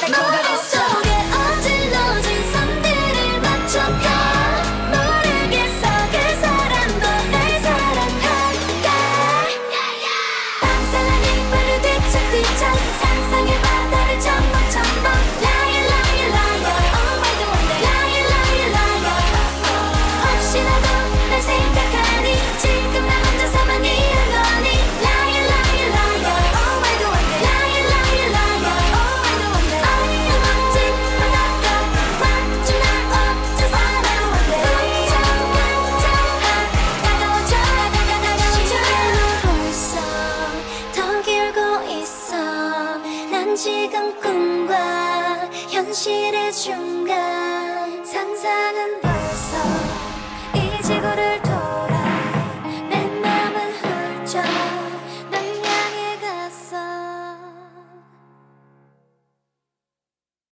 got it, go, go, go. 지금 꿈과 현실의 중간 상상